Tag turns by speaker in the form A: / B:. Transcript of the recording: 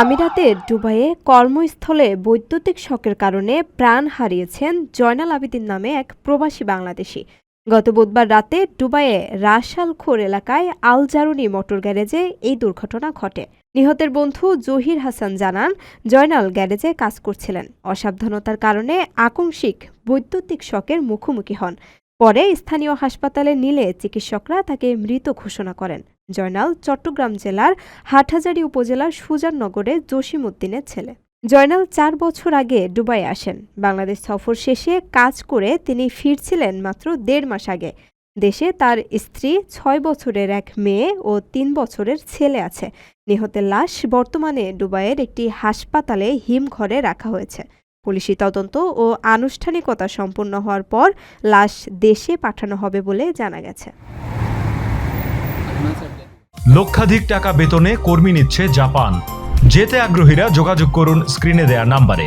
A: আমিরাতের দুবাইয়ে কর্মস্থলে বৈদ্যুতিক শকের কারণে প্রাণ হারিয়েছেন জয়নাল আবেদিন নামে এক প্রবাসী বাংলাদেশি। গত বুধবার রাতে দুবাইয়ে রাশালখোর এলাকায় আল জারুনি মোটর গ্যারেজে এই দুর্ঘটনা ঘটে। নিহতের বন্ধু জহির হাসান জানান, জয়নাল গ্যারেজে কাজ করছিলেন। অসাবধানতার কারণে আকস্মিক বৈদ্যুতিক শকের মুখোমুখি হন। পরে স্থানীয় হাসপাতালে নিলে চিকিৎসকরা তাকে মৃত ঘোষণা করেন। জয়নাল চট্টগ্রাম জেলার হাটহাজারী উপজেলার সুজাননগরে জসিম উদ্দিনের ছেলে। জয়নাল চার বছর আগে দুবাই আসেন। বাংলাদেশ সফর শেষে কাজ করে তিনি ফিরছিলেন মাত্র দেড় মাস আগে। দেশে তার স্ত্রী ছয় বছরের এক মেয়ে ও তিন বছরের ছেলে আছে। নিহতের লাশ বর্তমানে দুবাইয়ের একটি হাসপাতালে হিমঘরে রাখা হয়েছে। পুলিশি তদন্ত ও আনুষ্ঠানিকতা সম্পন্ন হওয়ার পর লাশ দেশে পাঠানো হবে বলে জানা গেছে।
B: লক্ষাধিক টাকা বেতনে কর্মী নিচ্ছে জাপান। যেতে আগ্রহীরা যোগাযোগ করুন স্ক্রিনে দেয়া নাম্বারে।